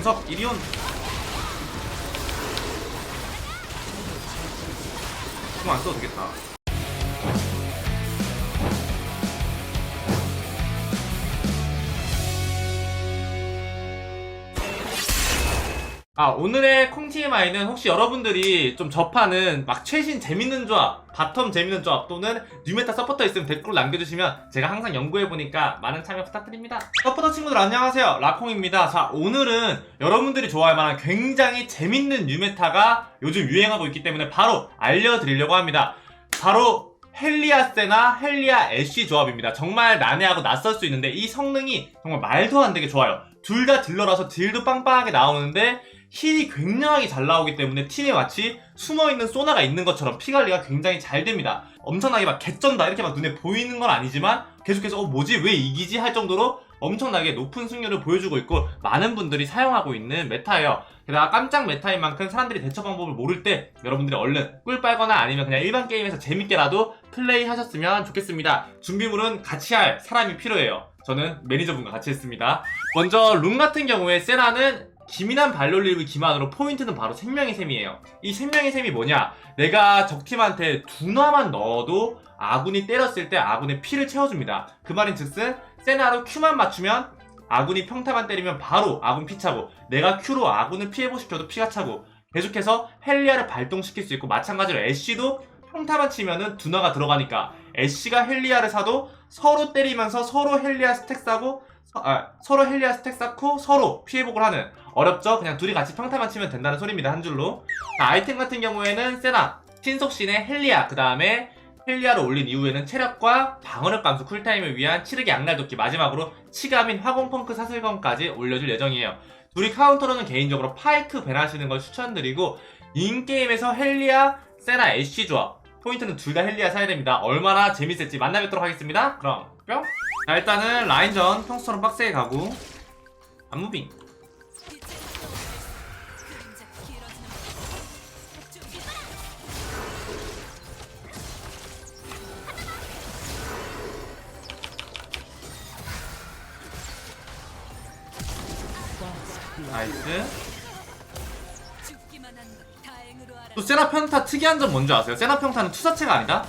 공석 이리온. 공안 써도 되겠다 아 오늘의 콩TMI는 혹시 여러분들이 좀 접하는 막 최신 재밌는 조합 바텀 재밌는 조합 또는 뉴메타 서포터 있으면 댓글로 남겨주시면 제가 항상 연구해보니까 많은 참여 부탁드립니다 서포터 친구들 안녕하세요 라콩입니다 자 오늘은 여러분들이 좋아할 만한 굉장히 재밌는 뉴메타가 요즘 유행하고 있기 때문에 바로 알려드리려고 합니다 바로 헬리아 세나 헬리아 애쉬 조합입니다. 정말 난해하고 낯설 수 있는데 이 성능이 정말 말도 안 되게 좋아요. 둘 다 딜러라서 딜도 빵빵하게 나오는데 힐이 굉장하게 잘 나오기 때문에 팀에 마치 숨어있는 소나가 있는 것처럼 피 관리가 굉장히 잘 됩니다. 엄청나게 막 개쩐다 이렇게 막 눈에 보이는 건 아니지만 계속해서 어 뭐지 왜 이기지 할 정도로 엄청나게 높은 승률을 보여주고 있고 많은 분들이 사용하고 있는 메타예요. 게다가 깜짝 메타인 만큼 사람들이 대처 방법을 모를 때 여러분들이 얼른 꿀 빨거나 아니면 그냥 일반 게임에서 재밌게라도 플레이 하셨으면 좋겠습니다. 준비물은 같이 할 사람이 필요해요. 저는 매니저분과 같이 했습니다. 먼저 룸 같은 경우에 세라는 기민한 발놀림을 기반으로 포인트는 바로 생명의 셈이에요. 이 생명의 셈이 뭐냐? 내가 적팀한테 두나만 넣어도 아군이 때렸을 때 아군의 피를 채워줍니다. 그 말인 즉슨 세나로 Q만 맞추면 아군이 평타만 때리면 바로 아군 피 차고 내가 Q로 아군을 피해보 시켜도 피가 차고 계속해서 헬리아를 발동시킬 수 있고 마찬가지로 애쉬도 평타만 치면은 두나가 들어가니까 애쉬가 헬리아를 사도 서로 때리면서 서로 헬리아 스택 서, 아, 서로 헬리아 스택 쌓고 서로 피해복을 하는 어렵죠? 그냥 둘이 같이 평타만 치면 된다는 소리입니다 한 줄로. 자, 아이템 같은 경우에는 세나 신속신의 헬리아 그 다음에 헬리아를 올린 이후에는 체력과 방어력 감소 쿨타임을 위한 치르기 양날도끼 마지막으로 치감인 화공펑크 사슬검까지 올려줄 예정이에요. 둘이 카운터로는 개인적으로 파이크 배나시는 걸 추천드리고 인게임에서 헬리아, 세나, 애쉬 조합. 포인트는 둘 다 헬리아 사야 됩니다. 얼마나 재밌을지 만나 뵙도록 하겠습니다. 그럼 뿅! 자 일단은 라인전 평소처럼 빡세게 가고 안무빙 나이스 또 세나 평타 특이한 점 뭔지 아세요? 세나 평타는 투사체가 아니다?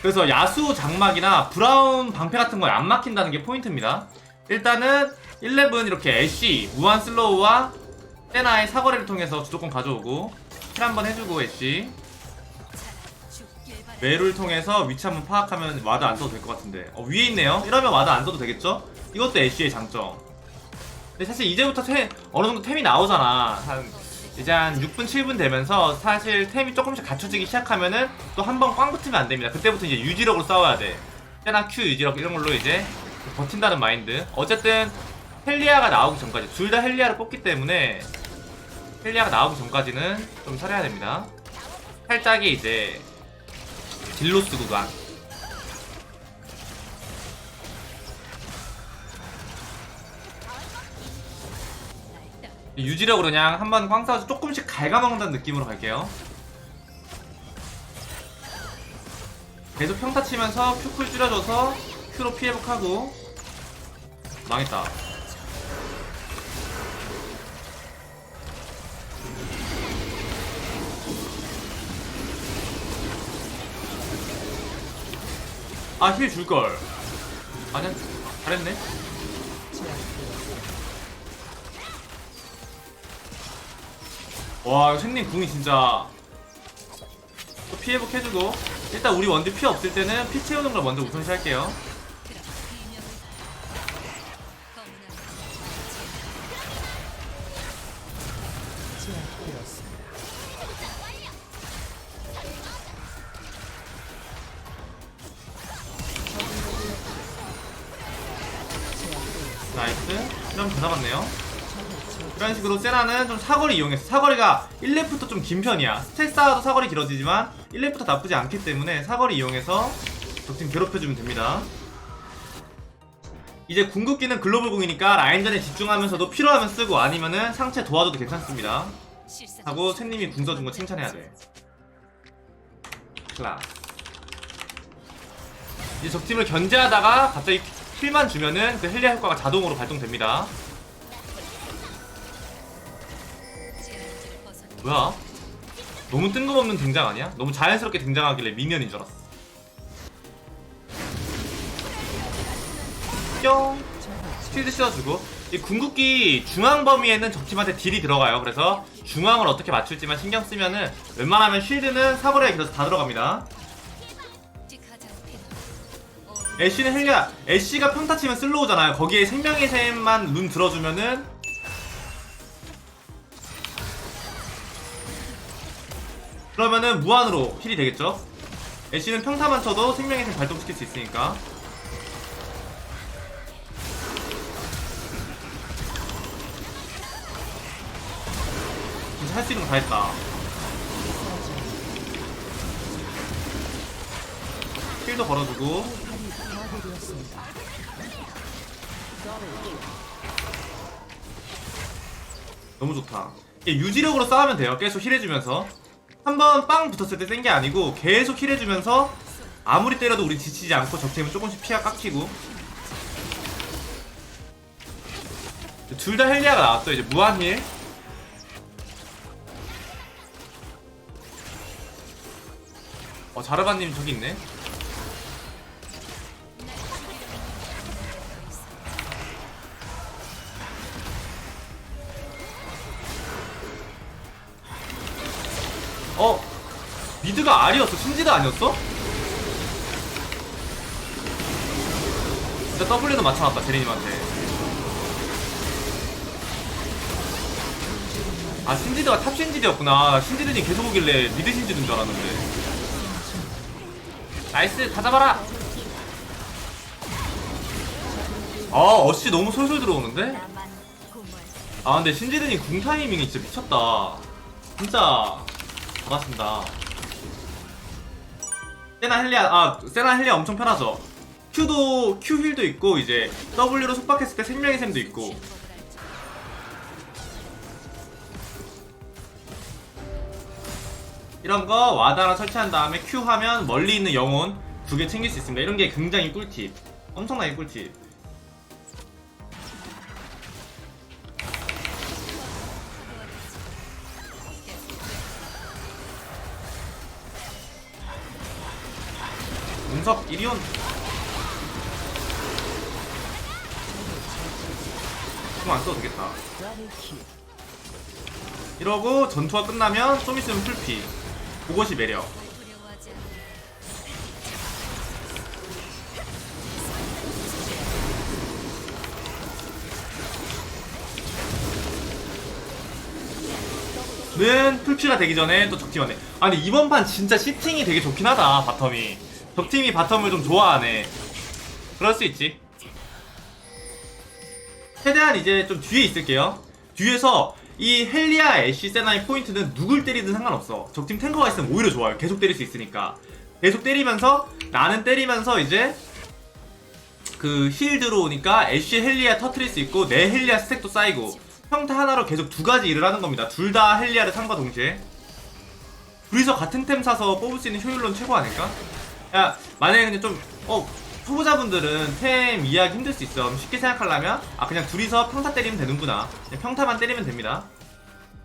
그래서 야수 장막이나 브라운 방패 같은 거에 안 막힌다는 게 포인트입니다. 일단은 11 이렇게 애쉬, 무한 슬로우와 세나의 사거리를 통해서 주도권 가져오고 킬 한번 해주고 애쉬 매를 통해서 위치 한번 파악하면 와드 안 써도 될 것 같은데 어, 위에 있네요? 이러면 와드 안 써도 되겠죠? 이것도 애쉬의 장점 근데 사실 이제부터 템, 어느 정도 템이 나오잖아 한 이제 한 6분 7분 되면서 사실 템이 조금씩 갖춰지기 시작하면은 또 한 번 꽝 붙으면 안 됩니다. 그때부터 이제 유지력으로 싸워야 돼. 때나 Q 유지력 이런 걸로 이제 버틴다는 마인드. 어쨌든 헬리아가 나오기 전까지 둘 다 헬리아를 뽑기 때문에 헬리아가 나오기 전까지는 좀 살아야 됩니다. 살짝이 이제 딜로스 구간. 유지력으로 그냥 한번 꽝 싸워서 조금씩 갉아먹는다는 느낌으로 갈게요. 계속 평타 치면서 큐쿨 줄여줘서 큐로 피해복하고 망했다. 아 힐 줄걸. 아니야 잘했네. 와, 생님 궁이 진짜 또 피해 복 해주고 일단 우리 원딜 피 없을 때는 피 채우는 걸 먼저 우선시 할게요. 나이스. 이러면 다 잡았네요. 이런 식으로 세나는 좀 사거리 이용해서 사거리가 1렙부터 좀 긴 편이야. 스택 쌓아도 사거리 길어지지만 1렙부터 나쁘지 않기 때문에 사거리 이용해서 적팀 괴롭혀주면 됩니다. 이제 궁극기는 글로벌 궁이니까 라인전에 집중하면서도 필요하면 쓰고 아니면은 상체 도와줘도 괜찮습니다. 하고 샌님이 궁 써준 거 칭찬해야 돼. 클라스. 이제 적팀을 견제하다가 갑자기 킬만 주면은 그 헬리아 효과가 자동으로 발동됩니다 뭐야? 너무 뜬금없는 등장 아니야? 너무 자연스럽게 등장하길래 미니언인 줄 알았어. 뿅! 스피드 씌워주고 이 궁극기 중앙 범위에는 적팀한테 딜이 들어가요. 그래서 중앙을 어떻게 맞출지만 신경 쓰면은 웬만하면 쉴드는 사거리에 길어서 다 들어갑니다. 애쉬는 헬리야 애쉬가 평타 치면 슬로우잖아요. 거기에 생명의 샘만 룬 들어주면은 그러면은 무한으로 힐이 되겠죠? 애쉬는 평타만 쳐도 생명의 샘 발동시킬 수 있으니까 진짜 할 수 있는 거 다 했다. 힐도 걸어주고 너무 좋다. 이게 유지력으로 싸우면 돼요. 계속 힐해주면서 한 번 빵 붙었을 때센게 아니고 계속 힐해주면서 아무리 때려도 우리 지치지 않고 적팀은 조금씩 피가 깎이고 둘 다 헬리아가 나왔어 이제 무한 힐 어, 자르바님 저기 있네. 미드가 알이었어? 신지가 아니었어? 진짜 W도 맞춰놨다, 제리님한테. 아, 신지드가 탑 신지드였구나. 신지드님 계속 오길래 미드 신지드인 줄 알았는데. 나이스 다 잡아라 아 어씨 너무 솔솔 들어오는데? 아 근데 신지드님 궁 타이밍이 진짜 미쳤다 진짜 잘하신다 세나 헬리아 아 세나 헬리아 엄청 편하죠 Q도 Q 힐도 있고 이제 W로 속박했을 때 생명의 샘도 있고 이런 거 하나 설치한 다음에 Q 하면 멀리 있는 영혼 두 개 챙길 수 있습니다. 이런 게 굉장히 꿀팁. 엄청나게 꿀팁. 운석 이리온 그럼 안 써도 되겠다. 이러고 전투가 끝나면 좀 있으면 풀피. 그것이 매력. 는 풀피가 되기 전에 또 적팀하네. 아니 이번 판 진짜 시팅이 되게 좋긴 하다 바텀이. 적팀이 바텀을 좀 좋아하네. 그럴 수 있지. 최대한 이제 좀 뒤에 있을게요. 뒤에서 이 헬리아 애쉬 세나의 포인트는 누굴 때리든 상관없어. 적팀 탱커가 있으면 오히려 좋아요. 계속 때릴 수 있으니까. 계속 때리면서 나는 때리면서 이제 그 힐 들어오니까 애쉬 헬리아 터트릴 수 있고 내 헬리아 스택도 쌓이고 평타 하나로 계속 두 가지 일을 하는 겁니다. 둘 다 헬리아를 상과 동시에. 둘이서 같은 템 사서 뽑을 수 있는 효율로는 최고 아닐까? 야 만약에 근데 좀 어. 초보자분들은 템 이해하기 힘들 수 있어. 쉽게 생각하려면 아 그냥 둘이서 평타 때리면 되는구나. 그냥 평타만 때리면 됩니다.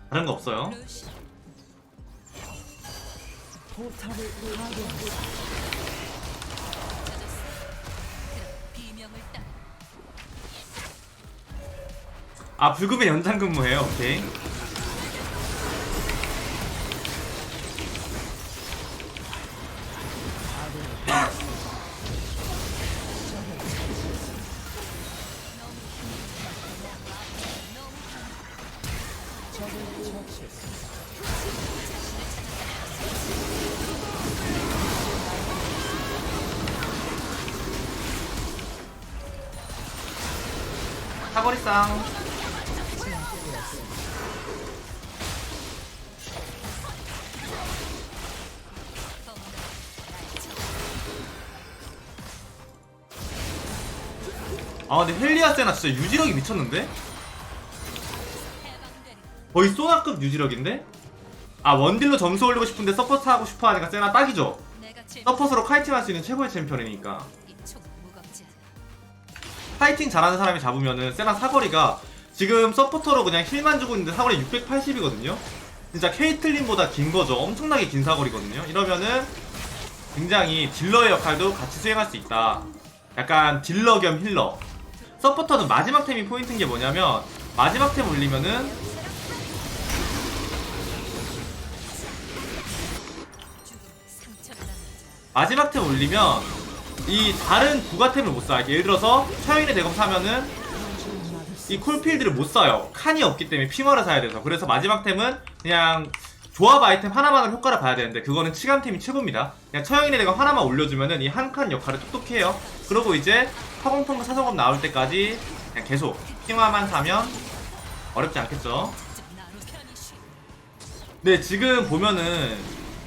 다른 거 없어요. 아 불금의 연장 근무해요. 오케이. 사거리쌍. 아 근데 헬리아 세나 진짜 유지력이 미쳤는데? 거의 소나급 유지력인데? 아 원딜로 점수 올리고 싶은데 서포트 하고 싶어 하니까 세나 딱이죠? 서포트로 카이팅 할수 있는 최고의 챔피언이니까 파이팅 잘하는 사람이 잡으면은 세나 사거리가 지금 서포터로 그냥 힐만 주고 있는데 사거리 680이거든요? 진짜 케이틀린보다 긴 거죠. 엄청나게 긴 사거리거든요. 이러면은 굉장히 딜러의 역할도 같이 수행할 수 있다. 약간 딜러 겸 힐러. 서포터는 마지막 템이 포인트인 게 뭐냐면 마지막 템 올리면은 마지막 템 올리면 이 다른 부가템을 못 쏴요. 예를 들어서 처형인의 대검 사면은 이 콜필드를 못 써요. 칸이 없기 때문에 핑화를 사야 돼서. 그래서 마지막 템은 그냥 조합 아이템 하나만을 효과를 봐야 되는데 그거는 치감템이 최고입니다. 그냥 처형인의 대검 하나만 올려주면은 이 한 칸 역할을 톡톡히 해요. 그리고 이제 화공통 사성검 나올 때까지 그냥 계속 핑화만 사면 어렵지 않겠죠. 네, 지금 보면은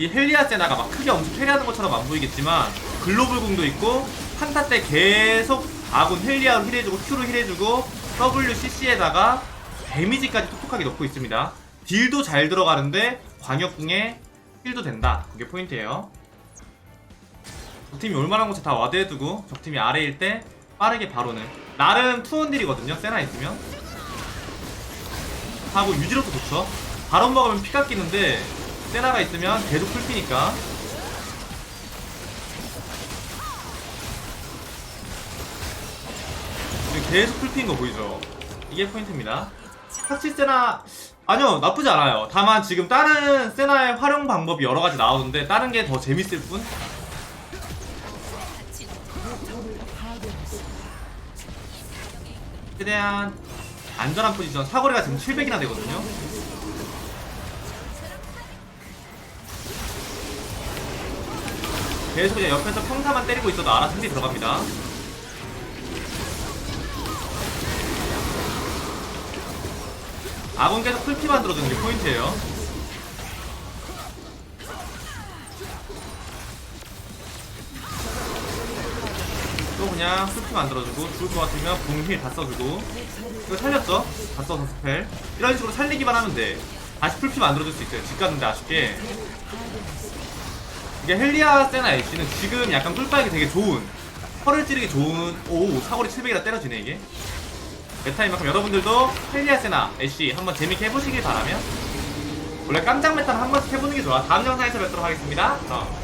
이 헬리아 세나가 막 크게 엄청 캐리하는 것처럼 안 보이겠지만 글로벌 궁도 있고 한타 때 계속 아군 헬리아로 힐해주고 Q로 힐해주고 WCC에다가 데미지까지 톡톡하게 넣고 있습니다. 딜도 잘 들어가는데 광역궁에 힐도 된다. 그게 포인트예요. 적팀이 올만한 곳에 다 와드해두고 적팀이 아래일 때 빠르게 바로는 나름 투원딜이거든요. 세나 있으면 하고 유지력도 좋죠. 바론 먹으면 피 깎이는데 세나가 있으면 계속 풀피니까 계속 풀피인 거 보이죠? 이게 포인트입니다. 확실히 세나 아니요 나쁘지 않아요. 다만 지금 다른 세나의 활용 방법이 여러 가지 나오는데 다른 게 더 재밌을 뿐. 최대한 안전한 포지션 사거리가 지금 700이나 되거든요. 계속 그냥 옆에서 평타만 때리고 있어도 알아서 힘이 들어갑니다. 아군 계속 풀피 만들어주는 게 포인트예요. 또 그냥 풀피 만들어주고 죽을 것 같으면 궁힐 다 써주고 이거 살렸죠? 다 써서 스펠 이런 식으로 살리기만 하면 돼 다시 풀피 만들어줄 수 있어요 집 갔는데 아쉽게 이게 헬리아 세나 엘씨는 지금 약간 꿀빨기 되게 좋은 허를 찌르기 좋은 오 사거리 700이라 때려지네 이게. 메타인 만큼 여러분들도 헬리아 세나 엘씨 한번 재밌게 해보시길 바라며 원래 깜짝 메타를 한 번씩 해보는 게 좋아. 다음 영상에서 뵙도록 하겠습니다. 어.